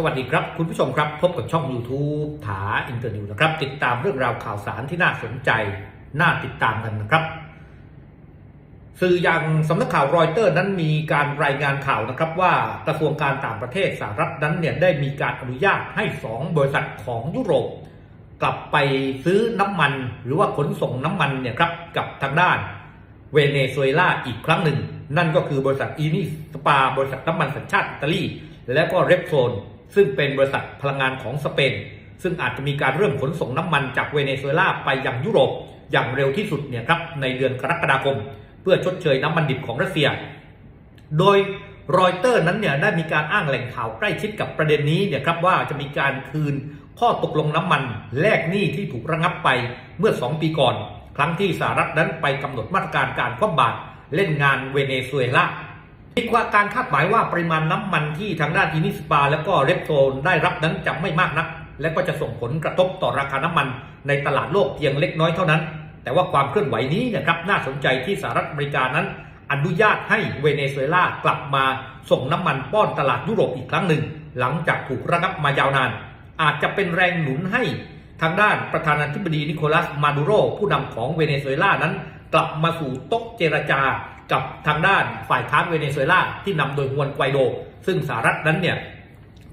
สวัสดีครับ คุณผู้ชมครับ พบกับช่อง YouTube ถาอินเตอร์นิวนะครับ ติดตามเรื่องราวข่าวสารที่น่าสนใจ น่าติดตามกันนะครับ สื่ออย่างสำนักข่าวรอยเตอร์นั้นมีการรายงานข่าวนะครับว่ากระทรวงการต่างประเทศสหรัฐนั้นเนี่ยได้มีการอนุญาตให้ 2 บริษัทของยุโรป กลับไปซื้อน้ำมัน หรือว่าขนส่งน้ำมันเนี่ยครับกับทางด้านเวเนซุเอลาอีกครั้งหนึ่ง นั่นก็คือบริษัทอีนิสปา บริษัทน้ำมันสัญชาติอิตาลีและก็เรปโซน ซึ่งเป็นบริษัทพลังงานของสเปน ซึ่งอาจจะมีการเริ่มขนส่งน้ำมันจากเวเนซุเอลาไปยังยุโรปอย่างเร็วที่สุดเนี่ยครับในเดือนกรกฎาคม เพื่อชดเชยน้ำมันดิบของรัสเซีย โดยรอยเตอร์นั้นเนี่ยได้มีการอ้างแหล่งข่าวใกล้ชิดกับประเด็นนี้เนี่ยครับว่าจะมีการคืนข้อตกลงน้ำมันแลกหนี้ที่ถูกระงับไปเมื่อ 2 ปีก่อน ครั้งที่สหรัฐนั้นไปกำหนดมาตรการการคว่ำบาตรเล่นงานเวเนซุเอลา คิดว่าการคาดหมายว่าปริมาณน้ำมันที่ทางด้านอินิสปา แล้วก็เรปโซนได้รับนั้นจะไม่มากนัก และก็จะส่งผลกระทบต่อราคาน้ำมันในตลาดโลกเพียงเล็กน้อยเท่านั้น แต่ว่าความเคลื่อนไหวนี้นะครับน่าสนใจที่สหรัฐอเมริกานั้น อนุญาตให้เวเนซุเอลากลับมาส่งน้ำมันป้อนตลาดยุโรปอีกครั้งหนึ่ง หลังจากถูกระงับมายาวนาน อาจจะเป็นแรงหนุนให้ทางด้านประธานาธิบดีนิโคลัสมาดูโรผู้นำของเวเนซุเอลานั้น กลับมาสู่โต๊ะเจรจา กับทางด้านฝ่ายค้านเวเนซุเอลาที่นำโดยฮวนไกวโด ซึ่งสหรัฐนั้นเนี่ย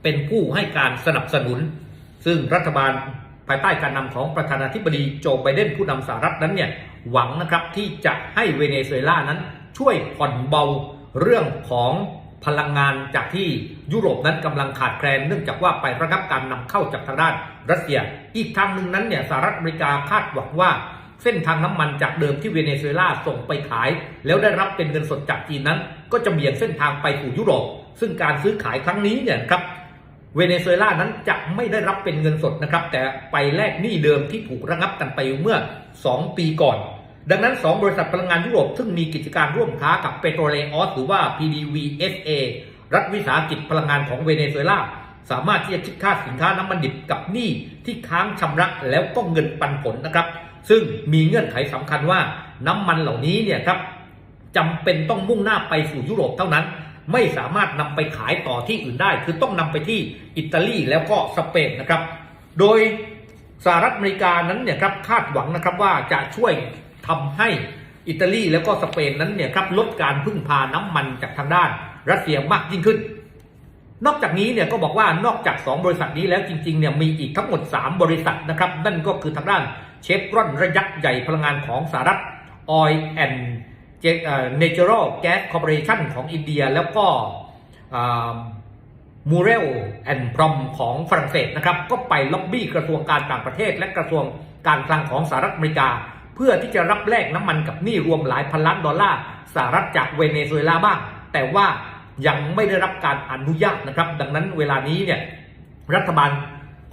เป็นผู้ให้การสนับสนุน ซึ่งรัฐบาลภายใต้การนำของประธานาธิบดีโจไบเดนผู้นำสหรัฐนั้นเนี่ยหวังนะครับที่จะให้เวเนซุเอลานั้นช่วยผ่อนเบาเรื่องของพลังงานจากที่ยุโรปนั้นกำลังขาดแคลนเนื่องจากว่าไประงับการนำเข้าจากทางด้านรัสเซีย อีกทางหนึ่งนั้นเนี่ยสหรัฐอเมริกาคาดหวังว่า เส้นทางน้ำมันจากเดิมที่เวเนซุเอลาส่งไปขาย แล้วได้รับเป็นเงินสดจากจีนนั้น ก็จะเบี่ยงเส้นทางไปสู่ยุโรป ซึ่งการซื้อขายครั้งนี้เนี่ยครับเวเนซุเอลานั้นจะไม่ได้รับเป็นเงินสดนะครับ แต่ไปแลกหนี้เดิมที่ถูกระงับกันไปเมื่อ 2 ปีก่อน ดังนั้น 2 บริษัทพลังงานยุโรป ซึ่งมีกิจการร่วมค้ากับเปโตรเลอสหรือว่า PDVSA รัฐวิสาหกิจพลังงานของเวเนซุเอลาสามารถที่จะคิดค่าสินค้าน้ำมันดิบกับหนี้ที่ค้างชำระแล้วก็เงินปันผลนะครับ ซึ่งมีเงื่อนไขสำคัญว่าน้ำมันเหล่านี้เนี่ยครับจำเป็นต้องมุ่งหน้าไปสู่ยุโรปเท่านั้น ไม่สามารถนำไปขายต่อที่อื่นได้ คือต้องนำไปที่อิตาลีแล้วก็สเปนนะครับ โดยสหรัฐอเมริกานั้นเนี่ยครับคาดหวังนะครับว่าจะช่วยทำให้อิตาลีแล้วก็สเปนนั้นเนี่ยครับลดการพึ่งพาน้ำมันจากทางด้านรัสเซียมากยิ่งขึ้น นอกจากนี้เนี่ยก็บอกว่านอกจาก 2 บริษัทนี้แล้วจริงๆเนี่ยมีอีกทั้งหมด 3 บริษัทนะครับนั่นก็คือทางด้าน เชฟรอนระยักษ์ใหญ่พลังงานของสหรัฐ Oil and Natural Gas Corporation ของอินเดีย แล้วก็มูเรลแอนพรอมของฝรั่งเศสนะครับ ก็ไปล็อบบี้กระทรวงการต่างประเทศ และกระทรวงการคลังของสหรัฐอเมริกา เพื่อที่จะรับแลกน้ำมันกับหนี้รวมหลายพันล้านดอลลาร์สหรัฐจากเวเนซุเอลาบ้าง แต่ว่ายังไม่ได้รับการอนุญาตนะครับ ดังนั้นเวลานี้เนี่ยรัฐบาล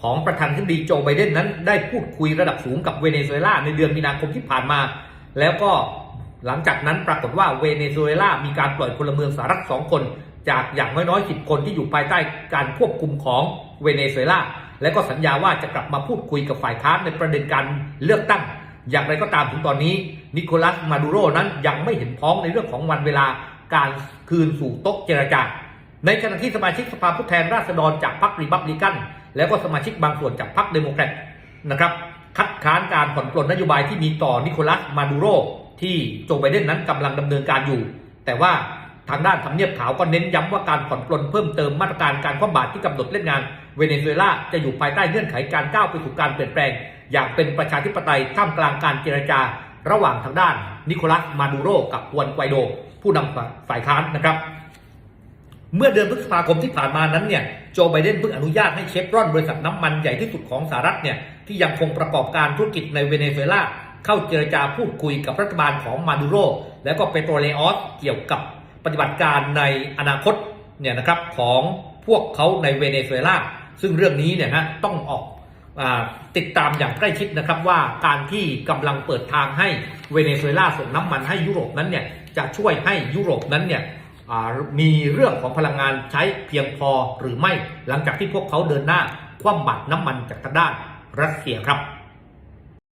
ของประธานาธิบดีโจไบเดนนั้นได้พูดคุยระดับสูงกับเวเนซุเอลาในเดือนมีนาคมที่ผ่านมา แล้วก็หลังจากนั้นปรากฏว่าเวเนซุเอลามีการปล่อยพลเมืองสหรัฐสองคน จากอย่างน้อยๆ10คนที่อยู่ภายใต้การควบคุมของเวเนซุเอลาและก็สัญญาว่าจะกลับมาพูดคุยกับฝ่ายค้านในประเด็นการเลือกตั้ง อย่างไรก็ตามถึงตอนนี้นิโคลัสมาดูโรนั้นยังไม่เห็นพ้องในเรื่องของวันเวลาการคืนสู่โต๊ะเจรจาในขณะที่สมาชิกสภาผู้แทนราษฎรจากพรรครีพับลิกัน แล้วก็สมาชิกบางส่วนจากพรรคเดโมแครตนะครับคัดค้านการผ่อนปลนนโยบายที่มีต่อนิโคลัสมาดูโรที่โจไบเดนนั้นกำลังดำเนินการอยู่ แต่ว่าทางด้านทำเนียบขาวก็เน้นย้ำว่าการผ่อนปลนเพิ่มเติมมาตรการการคว่ำบาตรที่กำหนดเล่นงานเวเนซุเอลาจะอยู่ภายใต้เงื่อนไขการก้าวไปสู่การเปลี่ยนแปลง อย่างเป็นประชาธิปไตยท่ามกลางการเจรจา ระหว่างทางด้านนิโคลัสมาดูโรกับฮวนไกวโด ผู้นำฝ่ายค้านนะครับ เมื่อเดือนพฤษภาคมที่ผ่านมานั้นเนี่ย โจไบเดนเพิ่งอนุญาตให้เชฟรอนบริษัทน้ำมันใหญ่ที่สุดของสหรัฐเนี่ยที่ยังคงประกอบการธุรกิจในเวเนซุเอลาเข้าเจรจาพูดคุยกับรัฐบาลของมาดูโร และก็เปโตรเลออสเกี่ยวกับปฏิบัติการในอนาคตเนี่ยนะครับของพวกเขาในเวเนซุเอลาซึ่งเรื่องนี้เนี่ยนะต้องออกอติดตามอย่างใกล้ชิดนะครับว่าการที่กำลังเปิดทางให้เวเนซุเอลาส่งน้ำมันให้ยุโรปนั้นเนี่ยจะช่วยให้ยุโรปนั้นเนี่ย มีเรื่องของพลังงานใช้เพียงพอหรือไม่หลังจากที่พวกเขาเดินหน้า คว่ำบาตรน้ำมันจากทางด้านรัสเซียครับ